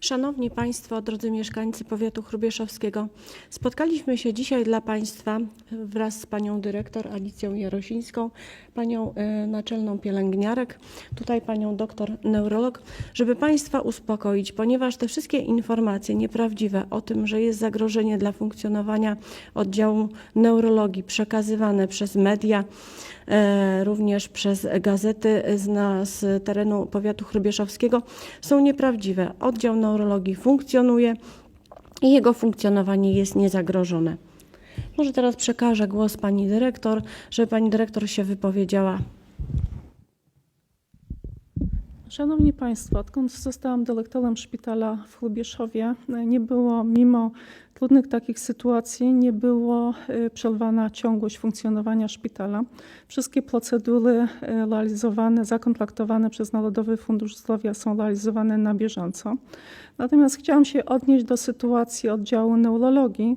Szanowni Państwo, drodzy mieszkańcy powiatu chrubieszowskiego, spotkaliśmy się dzisiaj dla Państwa wraz z Panią Dyrektor Alicją Jarosińską, Panią e, Naczelną Pielęgniarek, tutaj Panią Doktor Neurolog, żeby Państwa uspokoić, ponieważ te wszystkie informacje nieprawdziwe o tym, że jest zagrożenie dla funkcjonowania oddziału neurologii przekazywane przez media, e, również przez gazety z, na, z terenu powiatu chrubieszowskiego są nieprawdziwe. Oddział neurologii funkcjonuje i jego funkcjonowanie jest niezagrożone. Może teraz przekażę głos pani dyrektor, żeby pani dyrektor się wypowiedziała. Szanowni Państwo, odkąd zostałam dyrektorem szpitala w Chrubieszowie, nie było, mimo trudnych takich sytuacji, nie było y, przerwana ciągłość funkcjonowania szpitala. Wszystkie procedury y, realizowane, zakontraktowane przez Narodowy Fundusz Zdrowia są realizowane na bieżąco. Natomiast chciałam się odnieść do sytuacji oddziału neurologii,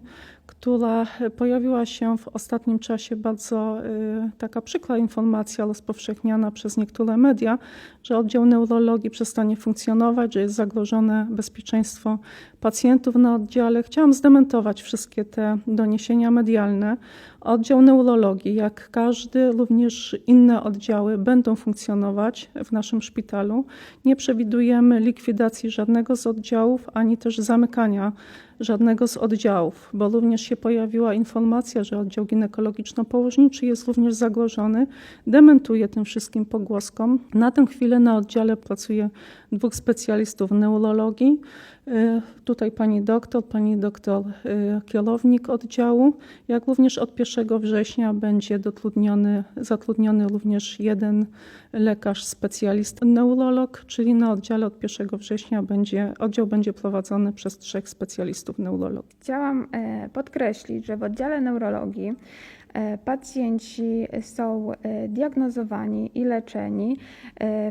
która pojawiła się w ostatnim czasie bardzo y, taka przykra informacja rozpowszechniana przez niektóre media, że oddział neurologii przestanie funkcjonować, że jest zagrożone bezpieczeństwo pacjentów na oddziale. Chciałam zdementować wszystkie te doniesienia medialne. Oddział neurologii, jak każdy, również inne oddziały będą funkcjonować w naszym szpitalu. Nie przewidujemy likwidacji żadnego z oddziałów, ani też zamykania żadnego z oddziałów, bo również się pojawiła informacja, że oddział ginekologiczno-położniczy jest również zagrożony. Dementuję tym wszystkim pogłoskom. Na tę chwilę na oddziale pracuje dwóch specjalistów neurologii. Y, Tutaj pani doktor, pani doktor y, kierownik oddziału, jak również od 1 września będzie dotrudniony, zatrudniony również jeden lekarz specjalista neurolog, czyli na oddziale od 1 września będzie, oddział będzie prowadzony przez trzech specjalistów neurologii. Chciałam e, podkreślić, że w oddziale neurologii e, pacjenci są e, diagnozowani i leczeni.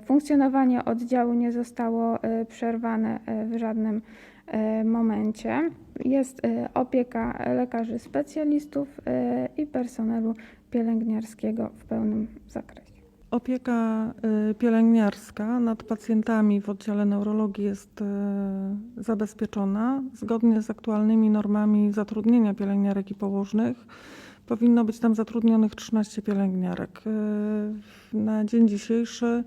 Funkcjonowanie oddziału nie zostało przerwane w żadnym momencie. Jest e, opieka lekarzy specjalistów e, i personelu pielęgniarskiego w pełnym zakresie. Opieka pielęgniarska nad pacjentami w oddziale neurologii jest zabezpieczona. Zgodnie z aktualnymi normami zatrudnienia pielęgniarek i położnych powinno być tam zatrudnionych 13 pielęgniarek. Na dzień dzisiejszy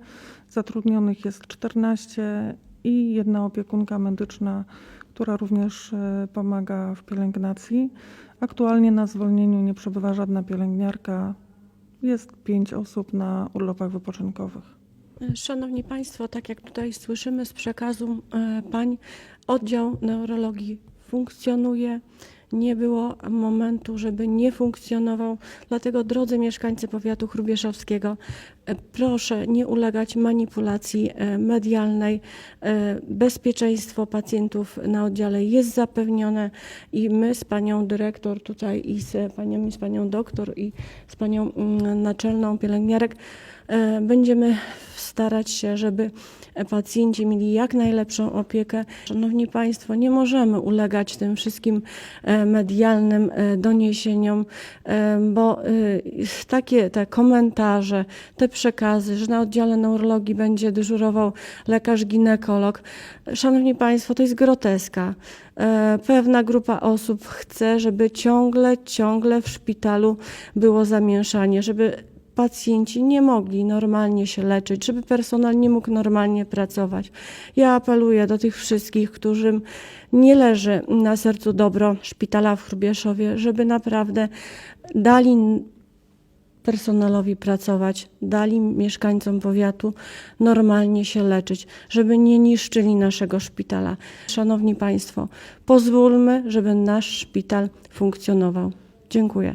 zatrudnionych jest 14 i jedna opiekunka medyczna, która również y, pomaga w pielęgnacji. Aktualnie na zwolnieniu nie przebywa żadna pielęgniarka. Jest pięć osób na urlopach wypoczynkowych. Szanowni Państwo, tak jak tutaj słyszymy z przekazu e, pań, oddział neurologii funkcjonuje. Nie było momentu, żeby nie funkcjonował. Dlatego, drodzy mieszkańcy powiatu chrubieszowskiego, e, proszę nie ulegać manipulacji e, medialnej. E, Bezpieczeństwo pacjentów na oddziale jest zapewnione i my z panią dyrektor tutaj i z panią, z panią doktor i z panią mm, naczelną pielęgniarek będziemy starać się, żeby pacjenci mieli jak najlepszą opiekę. Szanowni Państwo, nie możemy ulegać tym wszystkim e, medialnym e, doniesieniom, e, bo e, takie te komentarze, te przekazy, że na oddziale neurologii będzie dyżurował lekarz ginekolog, Szanowni Państwo, to jest groteska. E, Pewna grupa osób chce, żeby ciągle, ciągle w szpitalu było zamieszanie, żeby pacjenci nie mogli normalnie się leczyć, żeby personel nie mógł normalnie pracować. Ja apeluję do tych wszystkich, którym nie leży na sercu dobro szpitala w Chrubieszowie, żeby naprawdę dali personelowi pracować, dali mieszkańcom powiatu normalnie się leczyć, żeby nie niszczyli naszego szpitala. Szanowni Państwo, pozwólmy, żeby nasz szpital funkcjonował. Dziękuję.